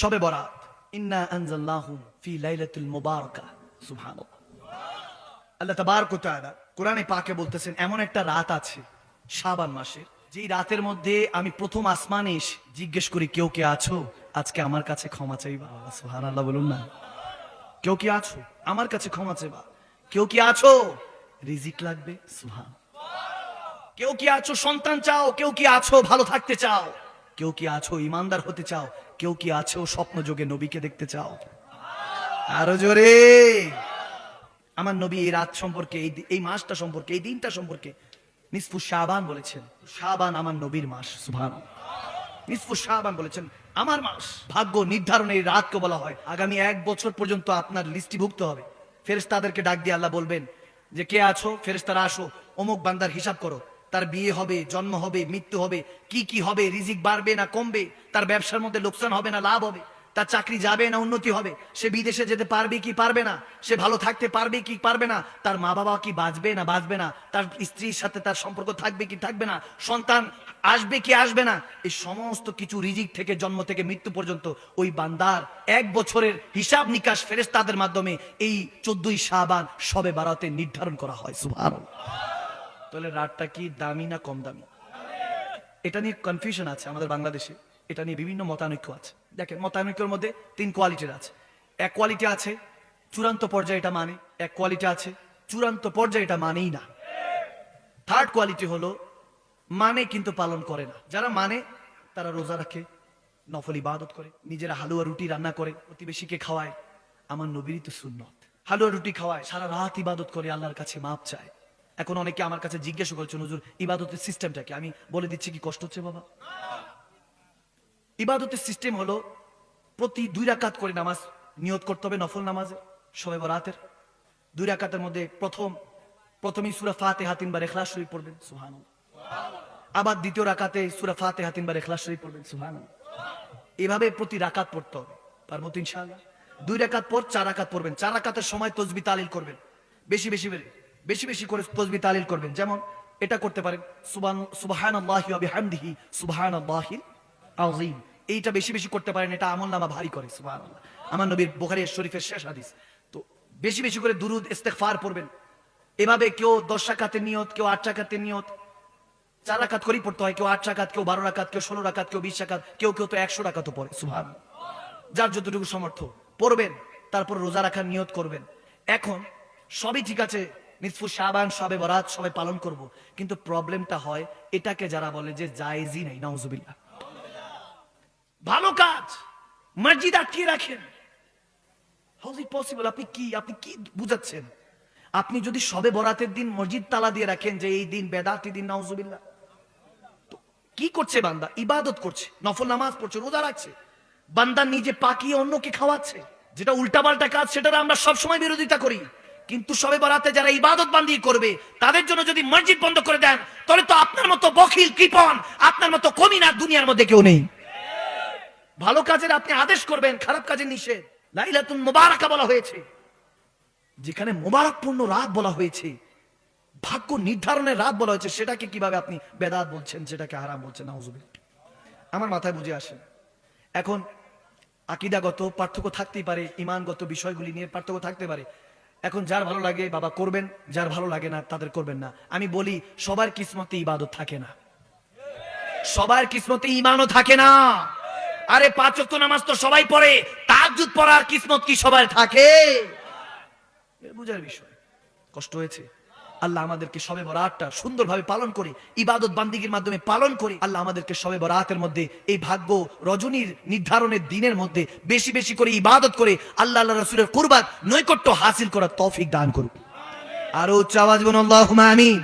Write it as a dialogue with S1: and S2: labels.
S1: শবে বরাত। ইন্না আনজালনাহু ফি লাইলাতুল মুবারাকা, সুবহানাল্লাহ। আল্লাহ তাবারক ওয়া কোরআনে পাকে বলতেছেন, এমন একটা রাত আছে, শাবান মাসের। যেই রাতের মধ্যে আমি প্রথম আসমানে জিজ্ঞেস করি, কেউ কে আছো? আজকে আমার কাছে ক্ষমা চাইবা? সুবহানাল্লাহ বলুন না। কেউ কি আছো? আমার কাছে ক্ষমা চাইবা। কেউ কি আছো? রিজিক লাগবে। সুবহান কেউ কি আছো? সন্তান চাও। কেউ কি আছো? ভালো থাকতে চাও। কেউ কি আছো? ইমানদার হতে চাও। কেউ কি আছো স্বপ্ন যোগে নবীকে দেখতে চাও? আরও জোরে। আমার নবী এই রাত সম্পর্কে, এই এই মাসটা সম্পর্কে, এই দিনটা সম্পর্কে নিসফু শাবান বলেছেন। শাবান আমার নবীর মাস সুভান নিসফু শাবান বলেছেন, আমার মাস। ভাগ্য নির্ধারণের রাতকে বলা হয়। আগামী এক বছর পর্যন্ত আপনার লিস্টিভুক্ত হবে। ফেরেশতাদেরকে ডাক দিয়ে আল্লাহ বলবেন যে, কে আছো? ফেরেশতারা আসো। অমুক বান্দার হিসাব করো। তার বিয়ে হবে, জন্ম হবে, মৃত্যু হবে, কি কি হবে, রিজিক বাড়বে না কমবে, তার ব্যবসার মধ্যে লোকসান হবে না লাভ হবে, তার চাকরি যাবে না উন্নতি হবে, সে বিদেশে যেতে পারবে কি পারবে না, সে ভালো থাকতে পারবে কি পারবে না, তার মা বাবা কি বাঁচবে না বাঁচবে না, তার স্ত্রীর সাথে তার সম্পর্ক থাকবে কি থাকবে না, সন্তান আসবে কি আসবে না, এই সমস্ত কিছু রিজিক থেকে, জন্ম থেকে, মৃত্যু পর্যন্ত ওই বান্দার এক বছরের হিসাব নিকাশ ফেরেশতাদের মাধ্যমে এই চোদ্দই শাবান সবে বারাতে নির্ধারণ করা হয়, সুবহানাল্লাহ। তাহলে রাতটা কি দামি না কম দামি? এটা নিয়ে কনফিউশন আছে আমাদের বাংলাদেশে। এটা নিয়ে বিভিন্ন মতানৈক্য আছে। দেখেন, মতানৈক্যের মধ্যে তিন কোয়ালিটির আছে। এক কোয়ালিটি আছে, চূড়ান্ত পর্যায়ে এটা মানে এক কোয়ালিটি আছে, চূড়ান্ত পর্যায়ে এটা মানেই না। থার্ড কোয়ালিটি হলো মানে কিন্তু পালন করে না। যারা মানে তারা রোজা রাখে, নফল ইবাদত করে, নিজেরা হালুয়া রুটি রান্না করে, প্রতিবেশীকে খাওয়ায়। আমার নবীরই তো সুন্নত। হালুয়া রুটি খাওয়ায়, সারা রাত ইবাদত করে, আল্লাহর কাছে মাপ চায়। এখন অনেকে আমার কাছে জিজ্ঞেস করছেন হুজুর, ইবাদতের সিস্টেমটা কি? আমি বলে দিচ্ছি, কি কষ্ট হচ্ছে বাবা? ইবাদতের সিস্টেম হলো প্রতি দুই রাকাত করে নামাজ নিয়ত করতে হবে, নফল নামাজে সবে রাতের দুই রাকাতের মধ্যে প্রথম, প্রথমেই সুরা ফাতে তিনবার এখলাস শরীফ পড়বেন সুহান আবার দ্বিতীয় রাকাতে সুরা ফাতে তিনবার এখলাস শরীফ পড়বেন সুহান এভাবে প্রতি রাকাত পড়তে হবে পারব ইনশাআল্লাহ। দুই রাকাত পর চার রাকাত পড়বেন, চার রাকাতের সময় তসবি তালিল করবেন, বেশি বেশি করে। বেশি বেশি করে তসবি তালিল করবেন। যেমন এটা করতে পারেন, সুবান সুবহানাল্লাহি ওয়া বিহামদিহি, সুবহানাল্লাহিল আযীম। এইটা বেশি বেশি করতে পারেন, এটা আমল নামা ভারী করে, সুবহানাল্লাহ। আমার নবীর বুখারী শরীফের শেষ হাদিস। তো বেশি বেশি করে দুরুদ, ইস্তেগফার পড়বেন। এভাবে কেউ দশ রাকাতের নিয়ত, কেউ আট রাকাতের নিয়ত, চার রাকাত করেই পড়তে হয়। কেউ আট রাকাত, কেউ বারো রাকাত, কেউ ষোলো রাকাত, কেউ বিশ রাকাত, কেউ কেউ তো একশো রাকাতও পড়ে সুভান যার যতটুকু সমর্থ। পড়বেন, তারপর রোজা রাখার নিয়ত করবেন। এখন সবই ঠিক আছে নিসফু শাবান সবে বরাত সবাই পালন করব। কিন্তু প্রবলেমটা হয় এটাকে যারা বলে যে জায়েজই নাই, নাউজুবিল্লাহ। ভালো কাজ, মসজিদ আটকিয়ে রাখেন। হাউ ইট পসিবল আপনি কি আপনি কি বুঝাচ্ছেন? আপনি যদি সবে বরাতের দিন মসজিদ তালা দিয়ে রাখেন যে এই দিন বেদাতি দিন, নাউজুবিল্লাহ। কি করছে বান্দা? ইবাদত করছে, নফল নামাজ পড়ছে, রোজা রাখছে। বান্দা নিজে পাকিয়ে অন্যকে খাওয়াচ্ছে। যেটা উল্টাপাল্টা কাজ, সেটার আমরা সবসময় বিরোধিতা করি। কিন্তু সবে বরাতে যারা ইবাদত বান্দি করবে, তাদের জন্য যদি মসজিদ বন্ধ করে দেন, তাহলে তো আপনার মতো বখিল কৃপন আপনার মতো কমিনা দুনিয়ার মধ্যে কেউ নেই। ভালো কাজের আপনি আদেশ করবেন, খারাপ কাজের নিষেধ। লাইলাতুন মুবারাকা বলা হয়েছে। যেখানে মোবারকপূর্ণ রাত বলা হয়েছে, ভাগ্য নির্ধারণের রাত বলা হয়েছে, সেটাকে কীভাবে আপনি বেদাত বলছেন, সেটাকে হারাম বলছেন, নাউজুবিল্লাহ। আমার মাথায় বুঝে আসে এখন আকিদাগত পার্থক্য থাকতেই পারে ইমানগত বিষয়গুলি নিয়ে পার্থক্য থাকতে পারে। এখন যার ভালো লাগে বাবা করবেন, যার ভালো লাগে না তাদের করবেন না। আমি বলি, সবার কিসমতে ইবাদত থাকে না। সবার কিসমতে ইমানও থাকে না। আরে পাঁচ ওয়াক্ত নামাজ তো সবাই পড়ে, তাহাজ্জুদ পড়ার কিসমত কি সবার থাকে? বুঝার বিষয়। কষ্ট হয়েছে। আল্লাহ আমাদেরকে সবে বরাতটা সুন্দরভাবে পালন করে, ইবাদত বান্দিগির মাধ্যমে পালন করে। আল্লাহ আমাদেরকে সবে বরাতের মধ্যে এই ভাগ্য রজনীর নির্ধারণের দিনের মধ্যে বেশি বেশি করে ইবাদত করে আল্লাহ আল্লাহ রসুলের কুরবাত নৈকট্য হাসিল করার তফিক দান করুক। আরও উচ্চ আওয়াজ আল্লাহুম্মা আমিন।